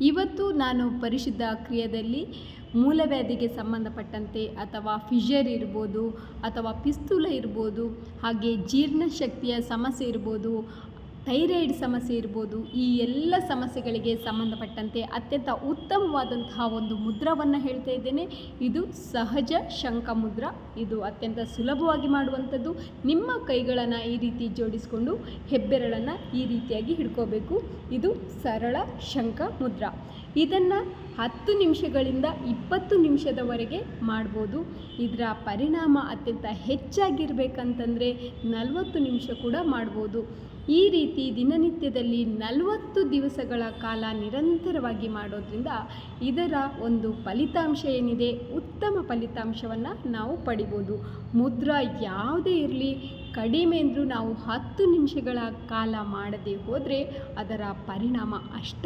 ಇವತ್ತು ನಾನು ಪರಿಶುದ್ಧ ಕ್ರಿಯೆಯಲ್ಲಿ ಮೂಲವ್ಯಾಧಿಗೆ ಸಂಬಂಧಪಟ್ಟಂತೆ ಅಥವಾ ಫಿಷರ್ ಇರ್ಬೋದು ಅಥವಾ ಪಿಸ್ತೂಲ ಇರ್ಬೋದು ಹಾಗೆ ಜೀರ್ಣಶಕ್ತಿಯ ಸಮಸ್ಯೆ ಇರ್ಬೋದು ಥೈರಾಯ್ಡ್ ಸಮಸ್ಯೆ ಇರ್ಬೋದು, ಈ ಎಲ್ಲ ಸಮಸ್ಯೆಗಳಿಗೆ ಸಂಬಂಧಪಟ್ಟಂತೆ ಅತ್ಯಂತ ಉತ್ತಮವಾದಂತಹ ಒಂದು ಮುದ್ರವನ್ನು ಹೇಳ್ತಾ ಇದ್ದೇನೆ. ಇದು ಸಹಜ ಶಂಖ ಮುದ್ರ. ಇದು ಅತ್ಯಂತ ಸುಲಭವಾಗಿ ಮಾಡುವಂಥದ್ದು. ನಿಮ್ಮ ಕೈಗಳನ್ನು ಈ ರೀತಿ ಜೋಡಿಸಿಕೊಂಡು ಹೆಬ್ಬೆರಳನ್ನು ಈ ರೀತಿಯಾಗಿ ಹಿಡ್ಕೋಬೇಕು. ಇದು ಸರಳ ಶಂಖ ಮುದ್ರ. ಇದನ್ನು ಹತ್ತು ನಿಮಿಷಗಳಿಂದ ಇಪ್ಪತ್ತು ನಿಮಿಷದವರೆಗೆ ಮಾಡ್ಬೋದು. ಇದರ ಪರಿಣಾಮ ಅತ್ಯಂತ ಹೆಚ್ಚಾಗಿರ್ಬೇಕಂತಂದರೆ ನಲವತ್ತು ನಿಮಿಷ ಕೂಡ ಮಾಡ್ಬೋದು. ಈ ರೀತಿ ದಿನನಿತ್ಯದಲ್ಲಿ ನಲವತ್ತು ದಿವಸಗಳ ಕಾಲ ನಿರಂತರವಾಗಿ ಮಾಡೋದ್ರಿಂದ ಇದರ ಒಂದು ಫಲಿತಾಂಶ ಏನಿದೆ, ಉತ್ತಮ ಫಲಿತಾಂಶವನ್ನು ನಾವು ಪಡಿಬೋದು. ಮುದ್ರಾ ಯಾವುದೇ ಇರಲಿ, ಕಡಿಮೆ ಅಂದರೂ ನಾವು ಹತ್ತು ನಿಮಿಷಗಳ ಕಾಲ ಮಾಡದೆ ಹೋದರೆ ಅದರ ಪರಿಣಾಮ ಅಷ್ಟಾಗಿ